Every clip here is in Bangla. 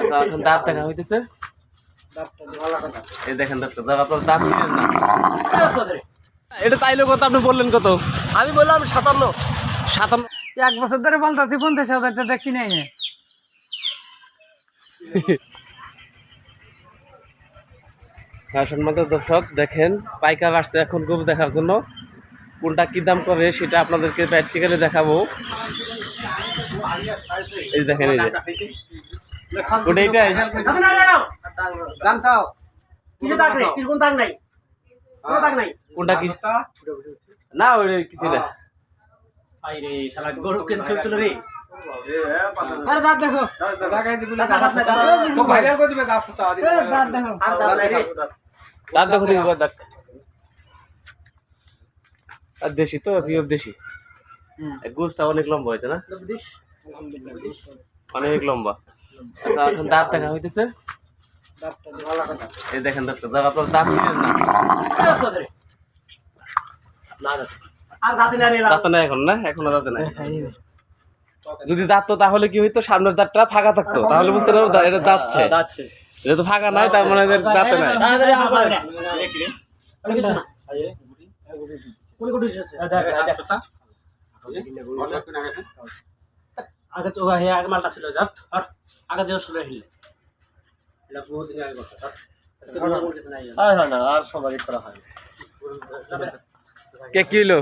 আচ্ছা এখন দাঁত দেখা হইতেছে। এই দেখেন দাঁতটা যাক আপনার দাঁত ছিলেন না। এটা চাইলে কত আপনি বললেন কত? আমি বললাম সাতান্ন। সাতান্ন। এক বছর ধরে বলতাছি পঞ্চাশ হাজার টাকা কিনে এনে হ্যাঁ সম্মানিত দর্শক দেখেন পাইকার আসছে এখন গরু দেখার জন্য। কোনটা কি দাম করে সেটা আপনাদেরকে প্র্যাকটিক্যালি দেখাবো। এই দেখেন এই যে কোনটা দাম চাও কিছু দাগ নেই কিছু দাগ নাই কোনো দাগ নাই কোনটা কি? না ওই কিছু না আই শালা গরু ক্যান্সেল ছিল রে। আরে দাঁত দেখো। দাঁত দেখো দাঁত। আর দেশি তো পিওর দেশি। গোসটা অনেক লম্বা হয়েছে না? অনেক লম্বা আচ্ছা এখন দাঁত দেখা হইতেছে এই দেখেন দাঁতটা যাক আপনার দাঁত ছিলেন না না এখন না এখনও দাঁতে নাই যদি দাঁততো তাহলে কি হইতো সামনের দাঁতটা ফাঁকা থাকতো তাহলে বুঝতে পারব এটা দাঁতছে যেহেতু ফাঁকা নাই তার মানে এদের দাঁতে নাই কোন আছে আগে তো হে আগে মালটা ছিল জাত আর আগে যে শুনে হিলে এটা বহুত দিন আগে কথা আর হয় না আর সবারই করা হয় কে কি হইল?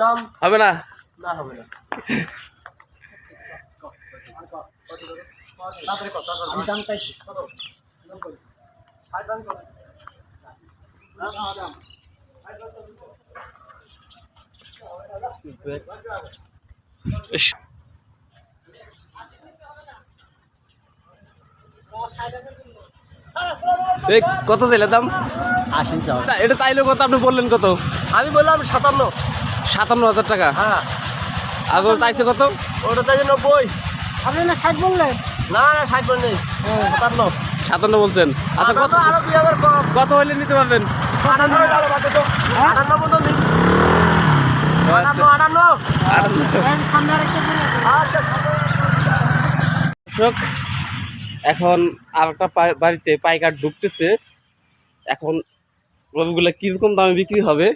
দাম হবে না? না হবে না। আমি দাম চাইছি। ইস। এই কত চাইলে দাম আশি চাও। চা- এটা চাইলে কত? আপনি বললেন কত? আমি বললাম সাতান্ন। সাতান্ন হাজার টাকা? হ্যাঁ। আর চাইছে কত? ওটা তাই নব্বই। আপনি না ষাট বললেন? না না ষাট নেই সাতান্ন। সাতান্ন বলছেন। আচ্ছা কত আরও দুই হাজার কত হইলে নিতে পারবেন? আটান্ন হয়ে? বাদে তো আটান্ন মতো আটান্ন। আটান্ন। আচ্ছা দর্শক এখন আর একটা বাড়িতে পাইকার ঢুকতেছে। এখন গরুগুলা কীরকম দামে বিক্রি হবে?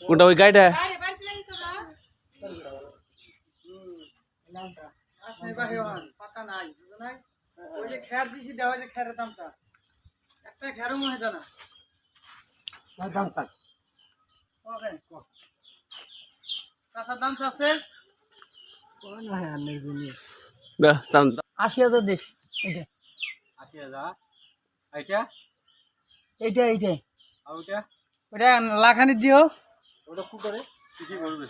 কোনটা ওই গাড়িটা? খের একটা খেরও মনে হয় দাম চাই ওকে কাঁচার দাম আছে না, চাম- আশি হাজার দেশ এইটা। আশি হাজার। এইটা? এইটা এইটাই আর ওইটা? ওটা লাখানি দিও। ওটা কি করে। কিছু করবে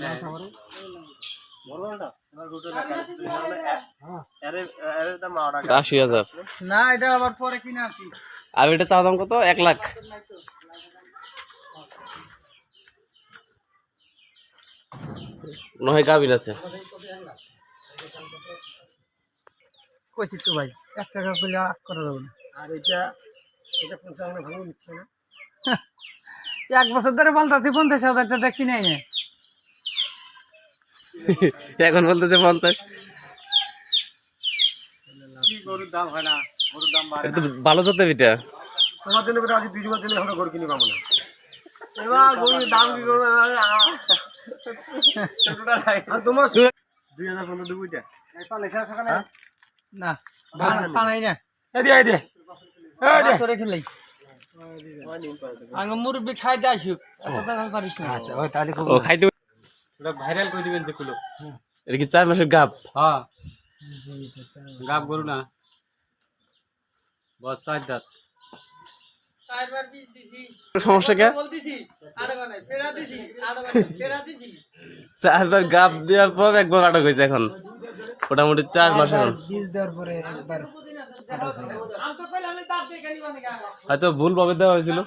বলব না। এবার রুটে দেখা এর এর দাম আড়া আশি হাজার। না এটা আবার পরে কিনে আনছি। আর এটা চাওয়া দাম কত? এক লাখ। নয় গাভিন আছে। কইছি তো ভাই এক টাকা করলে আট করা যাবে না। আর এটা এটা পঞ্চান্ন ভালো নিচ্ছে না। এক বছর ধরে বলতাছি পঞ্চাশ হাজার টাকা কিনে এনে এখন বলতেছে পঞ্চাশ। গরুর দাম হয় না গরুর ভালো জাতের এটা। তোমার জন্য করে আজ দুই জনের জন্য এখন গরু কিনে পাবো না। এবার গরুর দাম কি করবে দেবো হ্যাঁ? না পালাই না আগে মুরব্বি খাই আসুক আচ্ছা ওই তাহলে ও খাইতে ওটা ভাইরাল করে দিবেন যে কুলো এটা কি চার মাসের গাপ হ্যাঁ গাব গরু না বহুত চার দাঁত। সমস্যা কে? বলতেছি আড়ে বানাই ফেরা দিছি আড়ে বানাই ফেরা দিছি। চারবার গাপ দেওয়ার পর একবার আটক হয়েছে এখন। মোটামুটি চার মাস এখন। হয়তো ভুল ভাবে দেওয়া হয়েছিল।